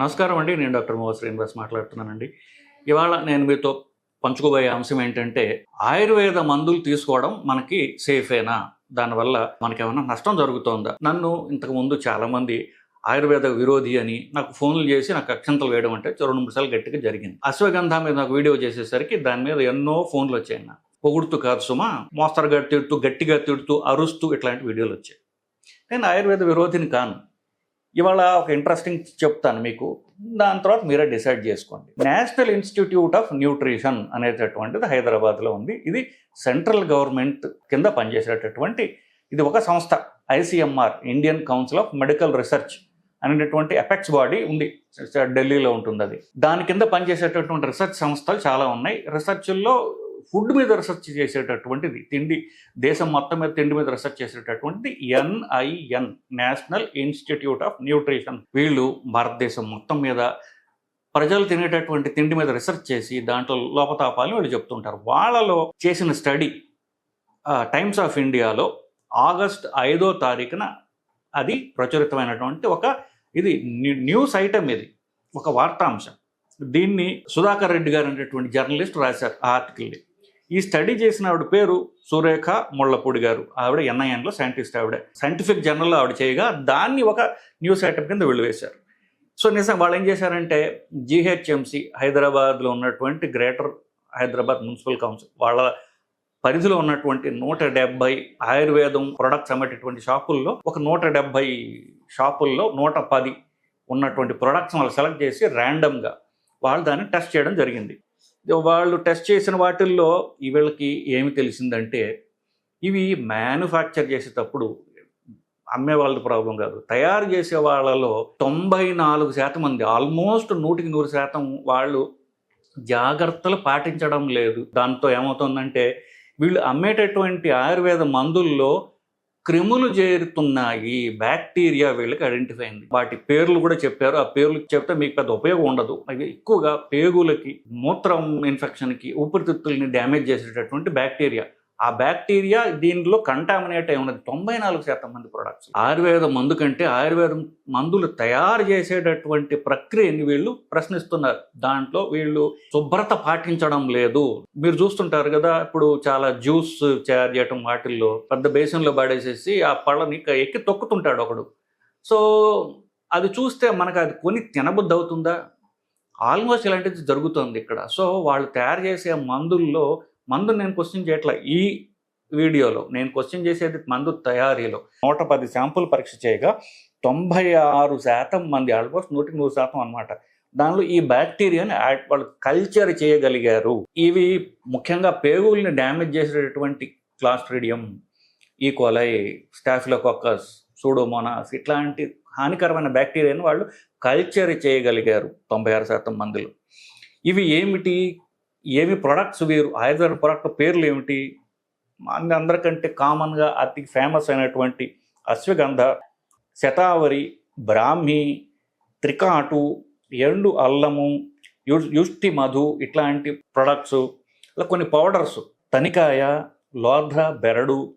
నమస్కారం అండి నేను డాక్టర్ మోహన్ శ్రీనివాస్ మాట్లాడుతున్నానండి. ఇవాళ నేను మీతో పంచుకోబోయే అంశం ఏంటంటే ఆయుర్వేద మందులు తీసుకోవడం మనకి సేఫేనా? దానివల్ల మనకేమైనా నష్టం జరుగుతోందా? నన్ను ఇంతకు ముందు చాలామంది ఆయుర్వేద విరోధి అని నాకు ఫోన్లు చేసి నాకు అక్షంతలు వేయడం అంటే రెండు నిమిషాలు గట్టిగా జరిగింది. అశ్వగంధ మీద నాకు వీడియో చేసేసరికి దాని మీద ఎన్నో ఫోన్లు వచ్చాయి నాకు. పొగుడుతూ కాదు సుమా మోస్తరుగా తిడుతూ గట్టిగా తిడుతూ అరుస్తూ ఇట్లాంటి వీడియోలు వచ్చాయి. నేను ఆయుర్వేద విరోధిని కాను. ఇవాళ ఒక ఇంట్రెస్టింగ్ చెప్తాను మీకు. దాని తర్వాత మీరే డిసైడ్ చేసుకోండి. నేషనల్ ఇన్స్టిట్యూట్ ఆఫ్ న్యూట్రిషన్ అనేటటువంటిది హైదరాబాద్లో ఉంది. ఇది సెంట్రల్ గవర్నమెంట్ కింద పనిచేసేటటువంటి ఇది ఒక సంస్థ ICMR Indian Council of Medical Research అనేటటువంటి ఎపెక్స్ బాడీ ఉంది. ఢిల్లీలో ఉంటుంది అది దాని కింద పనిచేసేటటువంటి రీసెర్చ్ సంస్థలు చాలా ఉన్నాయి. రీసెర్చ్ల్లో ఫుడ్ మీద రీసెర్చ్ చేసేటటువంటిది. తిండి దేశం మొత్తం మీద తిండి మీద research చేసేటటువంటిది NIN National Institute of Nutrition. వీళ్ళు భారతదేశం మొత్తం మీద ప్రజలు తినేటటువంటి తిండి మీద రీసెర్చ్ చేసి దాంట్లో లోపతాపాలు వీళ్ళు చెప్తుంటారు. వాళ్ళలో చేసిన స్టడీ టైమ్స్ ఆఫ్ ఇండియాలో ఆగస్ట్ ఐదో తారీఖున అది ప్రచురితమైనటువంటి ఒక ఇది న్యూస్ ఐటమ్ ఇది ఒక వార్తాంశం. దీన్ని సుధాకర్ రెడ్డి గారు అనేటువంటి జర్నలిస్ట్ రాశారు ఆ ఆర్టికల్ని. ఈ స్టడీ చేసిన ఆవిడ పేరు సురేఖ ముళ్ళపూడి గారు. ఆవిడ ఎన్ఐఎన్లో సైంటిస్ట్ ఆవిడ. సైంటిఫిక్ జర్నల్లో ఆవిడ చేయగా దాన్ని ఒక న్యూస్ ఐటమ్ కింద వీళ్ళు సో నిజం వాళ్ళు ఏం చేశారంటే జీహెచ్ఎంసి హైదరాబాద్లో ఉన్నటువంటి గ్రేటర్ హైదరాబాద్ మున్సిపల్ కౌన్సిల్ వాళ్ళ పరిధిలో ఉన్నటువంటి నూట డెబ్బై ఆయుర్వేదం ప్రొడక్ట్స్ అమ్మేటటువంటి షాపుల్లో ఒక నూట డెబ్బై షాపుల్లో నూట పది ఉన్నటువంటి ప్రొడక్ట్స్ వాళ్ళు సెలెక్ట్ చేసి ర్యాండమ్గా వాళ్ళు దాన్ని టెస్ట్ చేయడం జరిగింది. వాళ్ళు టెస్ట్ చేసిన వాటిల్లో వీళ్ళకి ఏమి తెలిసిందంటే ఇవి మ్యానుఫ్యాక్చర్ చేసేటప్పుడు అమ్మే వాళ్ళది ప్రాబ్లం కాదు. తయారు చేసే వాళ్ళలో తొంభై నాలుగు శాతం మంది ఆల్మోస్ట్ నూటికి నూరు శాతం వాళ్ళు జాగ్రత్తలు పాటించడం లేదు. దాంతో ఏమవుతుందంటే వీళ్ళు అమ్మేటటువంటి ఆయుర్వేద మందుల్లో క్రిములు చేరుతున్నాయి బ్యాక్టీరియా వీళ్ళకి ఐడెంటిఫై అయింది. వాటి పేర్లు కూడా చెప్పారు. ఆ పేర్లు చెప్తే మీకు పెద్ద ఉపయోగం ఉండదు. అవి ఎక్కువగా పేగులకి మూత్రం ఇన్ఫెక్షన్కి ఊపిరితిత్తుల్ని డ్యామేజ్ చేసేటటువంటి బ్యాక్టీరియా ఆ బ్యాక్టీరియా దీనిలో కంటామినేట్ అయి ఉన్నది. తొంభై నాలుగు శాతం మంది ప్రొడక్ట్స్ ఆయుర్వేద మందు కంటే ఆయుర్వేదం మందులు తయారు చేసేటటువంటి ప్రక్రియని వీళ్ళు ప్రశ్నిస్తున్నారు. దాంట్లో వీళ్ళు శుభ్రత పాటించడం లేదు. మీరు చూస్తుంటారు కదా ఇప్పుడు చాలా జ్యూస్ తయారు చేయటం వాటిల్లో పెద్ద బేసిన్లో పడేసేసి ఆ పళ్ళని ఎక్కి తొక్కుతుంటాడు ఒకడు. సో అది చూస్తే మనకు అది కొని తినబుద్ధి అవుతుందా? ఆల్మోస్ట్ ఇలాంటిది జరుగుతుంది ఇక్కడ. సో వాళ్ళు తయారు చేసే మందుల్లో మందు నేను క్వశ్చన్ చేయట్లా. ఈ వీడియోలో నేను క్వశ్చన్ చేసేది మందు తయారీలో నూట పది శాంపుల్ పరీక్ష చేయగా తొంభై ఆరు శాతం మంది ఆల్మోస్ట్ నూటికి నూరు శాతం అన్నమాట. దానిలో ఈ బ్యాక్టీరియాని యాడ్- వాళ్ళు కల్చర్ చేయగలిగారు. ఇవి ముఖ్యంగా పేగుల్ని డ్యామేజ్ చేసేటటువంటి clostridium E coli staphylococcus pseudomonas ఇట్లాంటి హానికరమైన బ్యాక్టీరియాని వాళ్ళు కల్చర్ చేయగలిగారు తొంభై ఆరు శాతం మందిలో. ఇవి ఏమిటి? ఏమి ప్రొడక్ట్స్ వీరు? ఆయుర్వేద ప్రొడక్ట్ పేర్లు ఏమిటి? అన్ని అందరికంటే కామన్గా అతి ఫేమస్ అయినటువంటి అశ్వగంధ శతావరి బ్రాహ్మి త్రికాటు ఎండు అల్లము యు- యుష్టి మధు ఇట్లాంటి ప్రొడక్ట్స్ ఇలా కొన్ని పౌడర్స్ తనికాయ లోధ్ర బెరడు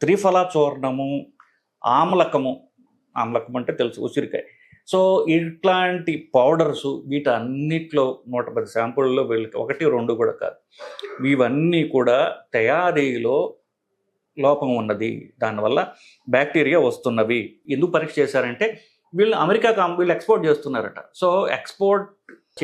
త్రిఫల చూర్ణము ఆమ్లకము. ఆమ్లకం అంటే తెలుసు ఉసిరికాయ. సో ఇట్లాంటి పౌడర్స్ వీటన్నిటిలో నూట పది శాంపుల్లో వీళ్ళకి ఒకటి రెండు కూడా కాదు. ఇవన్నీ కూడా తయారీలో లోపం ఉన్నది. దానివల్ల బ్యాక్టీరియా వస్తున్నవి. ఎందుకు పరీక్ష చేశారంటే వీళ్ళు అమెరికా కాం వీళ్ళు ఎక్స్పోర్ట్ చేస్తున్నారట. సో ఎక్స్పోర్ట్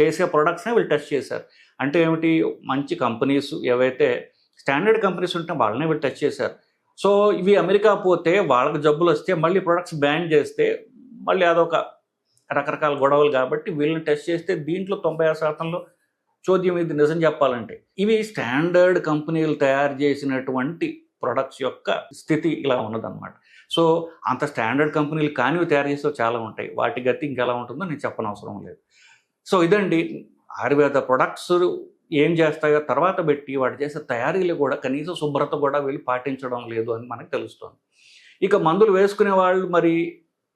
చేసే ప్రొడక్ట్స్నే వీళ్ళు టెస్ట్ చేశారు. అంటే ఏమిటి? మంచి కంపెనీస్ ఏవైతే స్టాండర్డ్ కంపెనీస్ ఉంటే వాళ్ళనే వీళ్ళు టెస్ట్ చేశారు. సో ఇవి అమెరికా పోతే వాళ్ళకి జబ్బులు వస్తే మళ్ళీ ప్రొడక్ట్స్ బ్యాన్ చేస్తే మళ్ళీ అదొక రకరకాల గొడవలు కాబట్టి వీళ్ళని టెస్ట్ చేస్తే దీంట్లో తొంభై ఆరు శాతంలో చోద్యం ఇది నిజం చెప్పాలంటే. ఇవి స్టాండర్డ్ కంపెనీలు తయారు చేసినటువంటి ప్రొడక్ట్స్ యొక్క స్థితి ఇలా ఉన్నదన్నమాట. సో అంత స్టాండర్డ్ కంపెనీలు కానివి తయారు చేసే చాలా ఉంటాయి. వాటి గతి ఇంకెలా ఉంటుందో నేను చెప్పనవసరం లేదు. సో ఇదండి. ఆయుర్వేద ప్రొడక్ట్స్ ఏం చేస్తాయో తర్వాత పెట్టి వాటి చేసే తయారీలు కూడా కనీస శుభ్రత కూడా వీళ్ళు పాటించడం లేదు అని మనకు తెలుస్తుంది. ఇక మందులు వేసుకునే వాళ్ళు మరి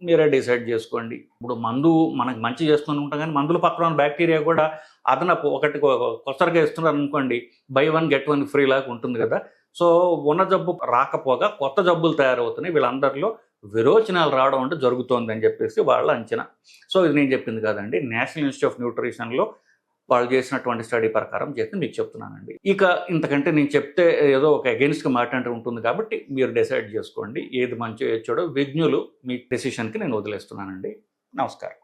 మీరే డిసైడ్ చేసుకోండి. ఇప్పుడు మందు మనకు మంచి చేస్తూనే ఉంటాం కానీ మందుల పక్కన ఉన్న బ్యాక్టీరియా కూడా అదనపు ఒకటి కొసరగా కొత్తగా ఇస్తున్నారు అనుకోండి buy one get one free లాగా ఉంటుంది కదా. సో ఉన్న జబ్బు రాకపోగా కొత్త జబ్బులు తయారవుతున్నాయి. వీళ్ళందరిలో విరోచనాలు రావడం అంటే జరుగుతోంది అని చెప్పేసి వాళ్ళ అంచనా. సో ఇది నేను చెప్పింది కాదండి. నేషనల్ ఇన్స్టిట్యూట్ ఆఫ్ న్యూట్రిషన్లో వాళ్ళు చేసినటువంటి స్టడీ ప్రకారం చేసి మీకు చెప్తున్నానండి. ఇక ఇంతకంటే నేను చెప్తే ఏదో ఒక అగెన్స్ట్గా మాట్లాడి ఉంటుంది కాబట్టి మీరు డిసైడ్ చేసుకోండి. ఏది మంచి ఏది చెడో విజ్ఞులు మీ డెసిషన్కి నేను వదిలేస్తున్నానండి. నమస్కారం.